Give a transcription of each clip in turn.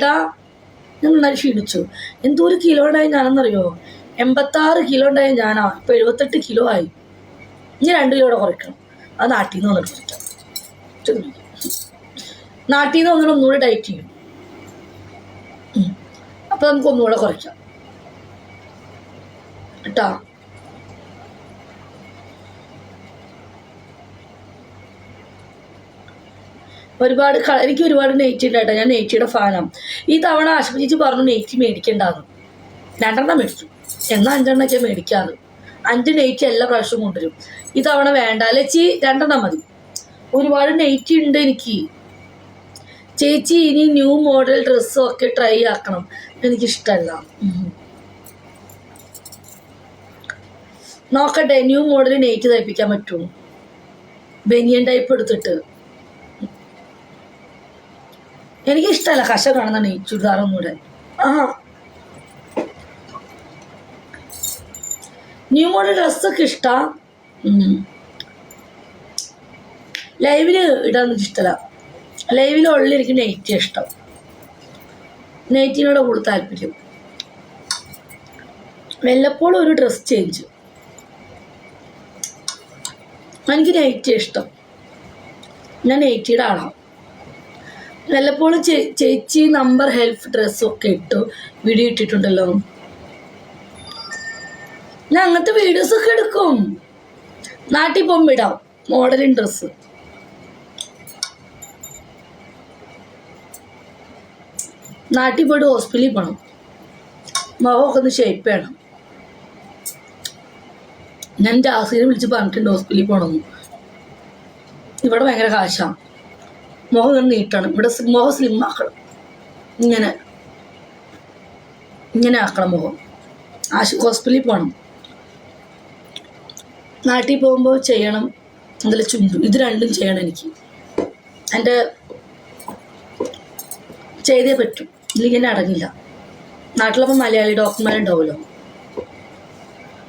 ഏട്ടാ ഞാൻ നന്നായി ക്ഷീണിച്ചു. എന്തോ ഒരു കിലോ ഉണ്ടായി ഞാനെന്നറിയോ? എൺപത്താറ് കിലോ ഉണ്ടായ ഞാനാ. ഇപ്പൊ എഴുപത്തെട്ട് കിലോ ആയി. ഇനി രണ്ട് കിലോ കുറയ്ക്കണം. അത് നാട്ടിൽ നിന്ന് വന്നിട്ട് കുറയ്ക്കാം നാട്ടിൽ നിന്ന് വന്നിട്ട് ഒന്നുകൂടെ ഡയറ്റ് ചെയ്യും. അപ്പൊ നമുക്ക് ഒന്നുകൂടെ കുറയ്ക്കാം. കേട്ടാ? ഒരുപാട് എനിക്ക് ഒരുപാട് നെയ്റ്റി ഉണ്ടായിട്ട്. ഞാൻ നെയ്റ്റിയുടെ ഫാനാണ്. ഈ തവണ ആശുപത്രിച്ച് പറഞ്ഞു നെയ്റ്റി മേടിക്കേണ്ടതാണ് രണ്ടെണ്ണം മേടിച്ചു. എന്നാൽ അഞ്ചെണ്ണൊക്കെ മേടിക്കാറ് അഞ്ച് നെയ്റ്റി എല്ലാ പ്രാവശ്യവും കൊണ്ടുവരും. ഈ തവണ വേണ്ട. ലച്ചി രണ്ടെണ്ണം മതി. ഒരുപാട് നെയ്റ്റി ഉണ്ട് എനിക്ക്. ചേച്ചി ഇനി ന്യൂ മോഡൽ ഡ്രസ്സും ഒക്കെ ട്രൈ ആക്കണം. എനിക്കിഷ്ടമല്ല. നോക്കട്ടെ ന്യൂ മോഡൽ നെയ്റ്റ് തയ്പ്പിക്കാൻ പറ്റുമോ? ബനിയൻ ടൈപ്പ് എടുത്തിട്ട്. എനിക്ക് ഇഷ്ടമല്ല കശ കാണുന്ന ഈ ചുരിദാറൊന്നും കൂടെ. ആ. ന്യൂ മോഡൽ ഡ്രസ്സൊക്കെ ഇഷ്ടാ. ലൈവിൽ ഇടാൻ ഇഷ്ടമല്ല ലൈവിൽ ഉള്ളിൽ എനിക്ക് നെയ്റ്റി ഇഷ്ടം. നെയ്റ്റിനോട് കൂടുതൽ താല്പര്യം. വല്ലപ്പോഴും ഒരു ഡ്രസ് ചേഞ്ച് എനിക്ക് നൈറ്റി ഇഷ്ടം. ഞാൻ നൈറ്റിയുടെ ആളാണ് വല്ലപ്പോഴും ചേച്ചി നമ്പർ ഹെൽപ്പ് ഡ്രസ്സൊക്കെ ഇട്ടു. വീഡിയോ ഇട്ടിട്ടുണ്ടല്ലോ. ഞാൻ അങ്ങനത്തെ വീഡിയോസ് ഒക്കെ എടുക്കും. നാട്ടിൽ പോകുമ്പോൾ ഇടാം. മോഡലിൻ ഡ്രസ്സ് നാട്ടിൽ പോയിട്ട് ഹോസ്പിറ്റലിൽ പോകണം മുഖമൊക്കെ ഒന്ന് ഷേപ്പ് ചെയ്യണം. ഞാൻ ജാസിനെ വിളിച്ച് പറഞ്ഞിട്ടുണ്ട് ഹോസ്പിറ്റലിൽ പോകണമെന്ന് ഇവിടെ ഭയങ്കര കാശാണ് മുഖം നീട്ടണം. ഇവിടെ മുഖം ആക്കണം. ഇങ്ങനെ. ഇങ്ങനെ ആക്കണം മുഖം. ആശു ഹോസ്പിറ്റലിൽ പോകണം നാട്ടിൽ പോകുമ്പോൾ ചെയ്യണം. അതിൽ ചുണ്ടു. ഇത് രണ്ടും ചെയ്യണം എനിക്ക്. എന്റെ ചെയ്തേ പറ്റും. ഇല്ലെങ്കിൽ എന്നെ അടങ്ങില്ല. നാട്ടിലപ്പോൾ മലയാളി ഡോക്ടർമാരുണ്ടാവുമല്ലോ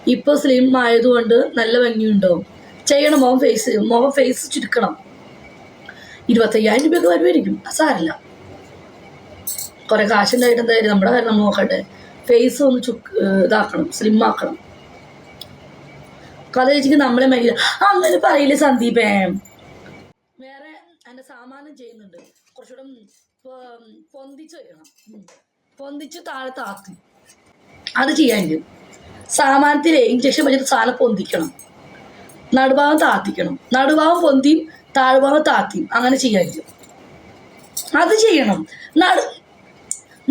ഇപ്പോൾ സ്ലിം ആയതുകൊണ്ട് നല്ല ഭംഗിയുണ്ടാവും. ചെയ്യണം മുഖം ഫേസ് മുഖം ഫേസ് ചുരുക്കണം. ഇരുപത്തയ്യായിരം രൂപയൊക്കെ വരുമായിരിക്കും. സാരല്ല. കുറെ കാശുണ്ടായിട്ട് എന്തായാലും നമ്മുടെ കാര്യം നമ്മൾ നോക്കട്ടെ. ഫേസ് ഒന്ന് ചുക്ക് ഇതാക്കണം സ്ലിം ആക്കണം. കഥ ചേച്ചിക്ക് നമ്മളെ മൈല അങ്ങനെ പറയില്ലേ സന്ദീപേ? വേറെ എന്റെ സാമാനം ചെയ്യുന്നുണ്ട്. കുറച്ചുകൂടെ പൊന്തിച്ച് ചെയ്യണം പൊന്തിച്ച് താഴെ താത്തി അത് ചെയ്യാണ്ട് സാമാനത്തിലെ ഇഞ്ചക്ഷൻ വെച്ചിട്ട് സാധനം പൊന്തിക്കണം. നടുഭാഗം താത്തിക്കണം. നടുഭാഗം പൊന്തിയും താഴ്ഭാഗം താത്തി അങ്ങനെ ചെയ്യായിരിക്കും. അത് ചെയ്യണം. നടു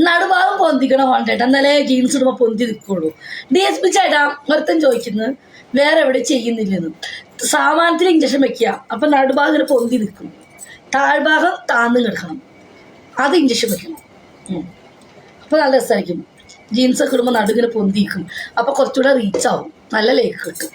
നടുഭാഗം പൊന്തിക്കണം ഹോണ്ടേട്ട എന്നാലേ ജീൻസ് ഇടുമ്പോൾ പൊന്തി നിൽക്കുള്ളൂ ഡി എസ് പി ചേട്ടാ ഒരുത്തൻ ചോദിക്കുന്നത് വേറെ എവിടെ ചെയ്യുന്നില്ലെന്ന്? സാമാനത്തിൽ ഇഞ്ചക്ഷൻ വെക്കുക അപ്പം നടുഭാഗം ഇങ്ങനെ പൊന്തി നിൽക്കും. താഴ്ഭാഗം താന്ന് കിടക്കണം. അത് ഇഞ്ചക്ഷൻ വെക്കണം. അപ്പോൾ നല്ല രസമായിരിക്കും ജീൻസ് ഒക്കെ ഇടുമ്പോൾ നടുവിങ്ങനെ പൊന്തിക്കും അപ്പോൾ കുറച്ചുകൂടെ റീച്ച് ആവും. നല്ല ലേക്ക് കിട്ടും.